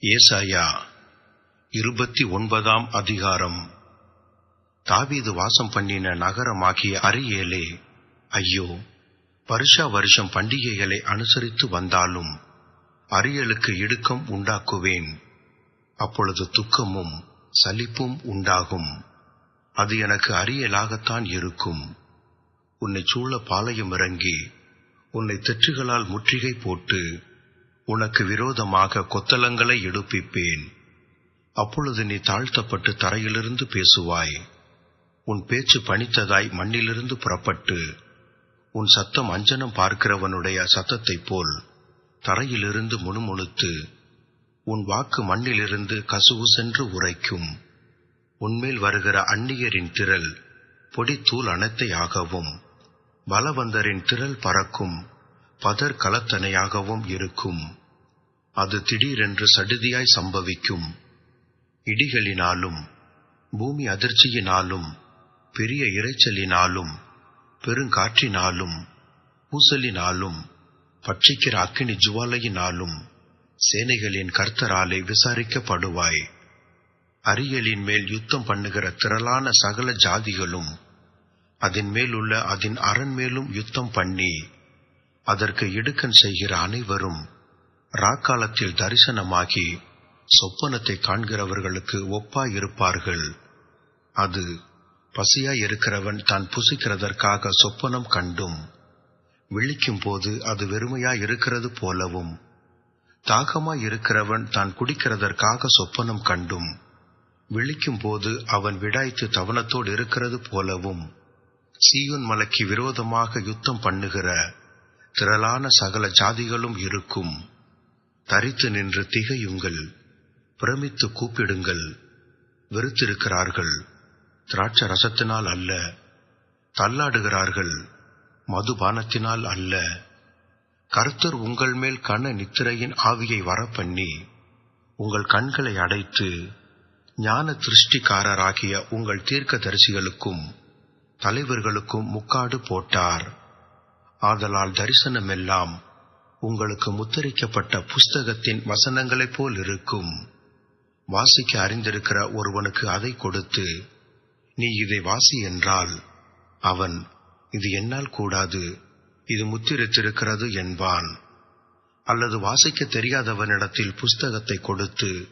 ஏசாயா இருபத்தி ஒன்பதாம் அதிகாரம். தாவீது வாசம் பண்ணின நகரமாகிய அரியேலே ஐயோ வருஷா வருஷம் பண்டிகைகளை அனுசரித்து வந்தாலும் அரியலுக்கு இடுக்கம் உண்டாக்குவேன். அப்பொழுது துக்கமும் சலிப்பும் உண்டாகும். அது எனக்கு அரியலாகத்தான் இருக்கும். உன்னை சூழ பாளையம் இறங்கி உன்னை தெற்றுகளால் முற்றுகை போட்டு உனக்கு விரோதமாக கொத்தளங்களை எடுப்பிப்பேன். அப்பொழுது நீ தாழ்த்தப்பட்டு தரையிலிருந்து பேசுவாய். உன் பேச்சு பணித்ததாய் மண்ணிலிருந்து புறப்பட்டு உன் சத்தம் அஞ்சனம் பார்க்கிறவனுடைய சத்தத்தைப் போல் தரையிலிருந்து முணுமுணுத்து உன் வாக்கு மண்ணிலிருந்து கசுவு சென்று உரைக்கும். உன்மேல் வருகிற அந்நியரின் திரள் பொடித்தூள் அனைத்தையாகவும் பலவந்தரின் திரள் பறக்கும் பதர் கலத்தனையாகவும் இருக்கும். அது திடீரென்று சடுதியாய் சம்பவிக்கும். இடிகளினாலும் பூமி அதிர்ச்சியினாலும் பெரிய இரைச்சலினாலும் பெருங்காற்றினாலும் பூசலினாலும் பட்சிக்கிற அக்கினி ஜுவாலையினாலும் சேனைகளின் கர்த்தராலே விசாரிக்கப்படுவாய். அரியலின் மேல் யுத்தம் பண்ணுகிற திரளான சகல ஜாதிகளும் அதன் மேலுள்ள அதன் அரண் மேலும் யுத்தம் பண்ணி அதற்கு இடுக்கன் செய்கிற அனைவரும் ராக்காலத்தில் தரிசனமாகி சொப்பனத்தை காண்கிறவர்களுக்கு ஒப்பாயிருப்பார்கள். அது பசியாய் இருக்கிறவன் தான் புசிக்கிறதற்காக சொப்பனம் கண்டும். விழிக்கும் போது அது வெறுமையாய் இருக்கிறது போலவும். தாகமாய் இருக்கிறவன் தான் குடிக்கிறதற்காக சொப்பனம் கண்டும். விழிக்கும் போது அவன் விடாய்த்து தவனத்தோடு இருக்கிறது போலவும். சீயுன் மலைக்கு விரோதமாக யுத்தம் பண்ணுகிற திரளான சகல ஜாதிகளும் இருக்கும். தரித்து நின்று திகையுங்கள். பிரமித்து கூப்பிடுங்கள். வெறுத்திருக்கிறார்கள். திராட்ச ரசத்தினால் அல்ல. தள்ளாடுகிறார்கள். மதுபானத்தினால் அல்ல. கர்த்தர் உங்கள் மேல் கண நித்திரையின் ஆவியை வரப்பண்ணி உங்கள் கண்களை அடைத்து ஞான திருஷ்டிக்காரராகிய உங்கள் தீர்க்க தலைவர்களுக்கும் முக்காடு போட்டார். ஆதலால் தரிசனமெல்லாம் உங்களுக்கு முத்தரிக்கப்பட்ட புஸ்தகத்தின் வசனங்களைப் போல் இருக்கும். வாசிக்க அறிந்திருக்கிற ஒருவனுக்கு அதை கொடுத்து நீ இதை வாசி என்றால் அவன் இது என்னால் கூடாது இது முத்திரித்திருக்கிறது என்பான். அல்லது வாசிக்க தெரியாதவனிடத்தில் புஸ்தகத்தை கொடுத்து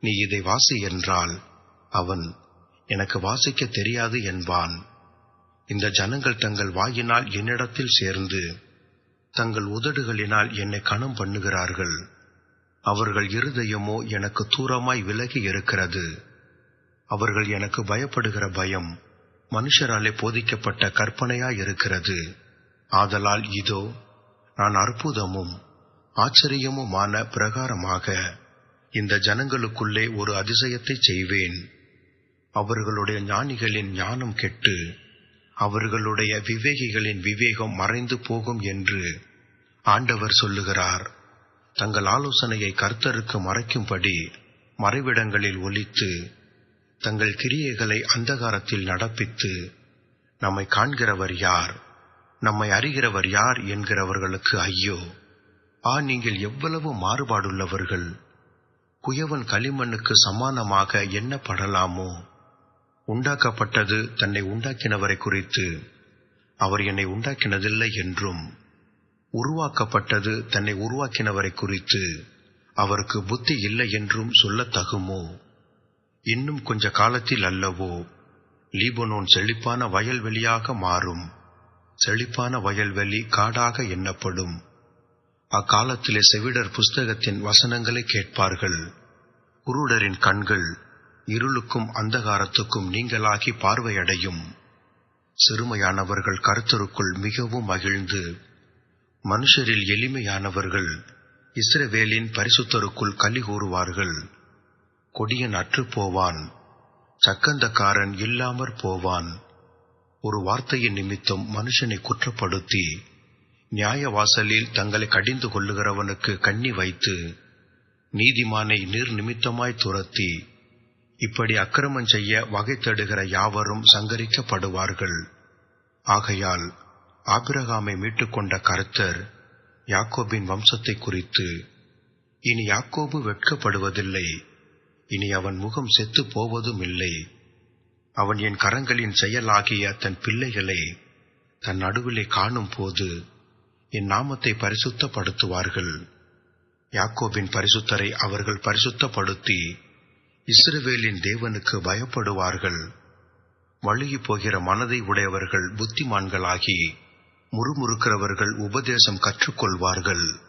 நீ இதை வாசி என்றால் அவன் எனக்கு வாசிக்க தெரியாது என்பான். இந்த ஜனங்கள் தங்கள் வாயினால் என்னிடத்தில் சேர்ந்து தங்கள் உதடுகளினால் என்னை கணம் பண்ணுகிறார்கள். அவர்கள் இருதயமோ எனக்கு தூரமாய் விலகி இருக்கிறது. அவர்கள் எனக்கு பயப்படுகிற பயம் மனுஷராலே போதிக்கப்பட்ட கற்பனையாய் இருக்கிறது. ஆதலால் இதோ நான் அற்புதமும் ஆச்சரியமுமான பிரகாரமாக இந்த ஜனங்களுக்குள்ளே ஒரு அதிசயத்தை செய்வேன். அவர்களுடைய ஞானிகளின் ஞானம் கெட்டு அவர்களுடைய விவேகிகளின் விவேகம் மறைந்து போகும் என்று ஆண்டவர் சொல்லுகிறார். தங்கள் ஆலோசனையை கர்த்தருக்கு மறைக்கும்படி மறைவிடங்களில் ஒலித்து தங்கள் கிரியைகளை அந்தகாரத்தில் நடப்பித்து நம்மை காண்கிறவர் யார்? நம்மை அறிகிறவர் யார் என்கிறவர்களுக்கு ஐயோ ஆ நீங்கள் எவ்வளவு மாறுபாடுள்ளவர்கள்? குயவன் களிமண்ணுக்கு சமானமாக எண்ணப்படலாமோ? உண்டாக்கப்பட்டது தன்னை உண்டாக்கினவரை குறித்து. அவர் என்னை உண்டாக்கினதில்லை என்றும் உருவாக்கப்பட்டது தன்னை உருவாக்கினவரை குறித்து அவருக்கு புத்தி இல்லை என்றும் சொல்லத் தகுமோ? இன்னும் கொஞ்ச காலத்தில் அல்லவோ லீபனோன் செழிப்பான வயல்வெளியாக மாறும். செழிப்பான வயல்வெளி காடாக எண்ணப்படும். அக்காலத்திலே செவிடர் புஸ்தகத்தின் வசனங்களை கேட்பார்கள். குருடரின் கண்கள் இருளுக்கும் அந்தகாரத்துக்கும் நீங்களாகி பார்வையடையும். சிறுமையானவர்கள் கருத்தருக்குள் மிகவும் மகிழ்ந்து மனுஷரில் எளிமையானவர்கள் இஸ்ரவேலின் பரிசுத்தருக்குள் கலி கூறுவார்கள். கொடியன் அற்று போவான் சக்கந்தக்காரன் இல்லாமற் போவான். ஒரு வார்த்தையின் நிமித்தம் மனுஷனை குற்றப்படுத்தி நியாய வாசலில் தங்களை கடிந்து கொள்ளுகிறவனுக்கு கண்ணி வைத்து நீதிமானை நீர் நிமித்தமாய் துரத்தி இப்படி அக்கிரமம் செய்ய வகை தேடுகிற யாவரும் சங்கரிக்கப்படுவார்கள். ஆகையால் ஆபிரகாமை மீட்டுக்கொண்ட கருத்தர் யாக்கோபின் வம்சத்தை குறித்து இனி யாக்கோபு வெட்கப்படுவதில்லை. இனி அவன் முகம் செத்து போவதும் இல்லை. அவன் என் கரங்களின் செயலாகிய தன் பிள்ளைகளை தன் நடுவிலே காணும் போது என் நாமத்தை பரிசுத்தப்படுத்துவார்கள். யாக்கோபின் பரிசுத்தரை அவர்கள் பரிசுத்தப்படுத்தி இஸ்ரவேலின் தேவனுக்கு பயப்படுவார்கள். வழுகி போகிற மனதை உடையவர்கள் புத்திமான்களாகி முறுமுறுக்கிறவர்கள் உபதேசம் கற்றுக்கொள்வார்கள்.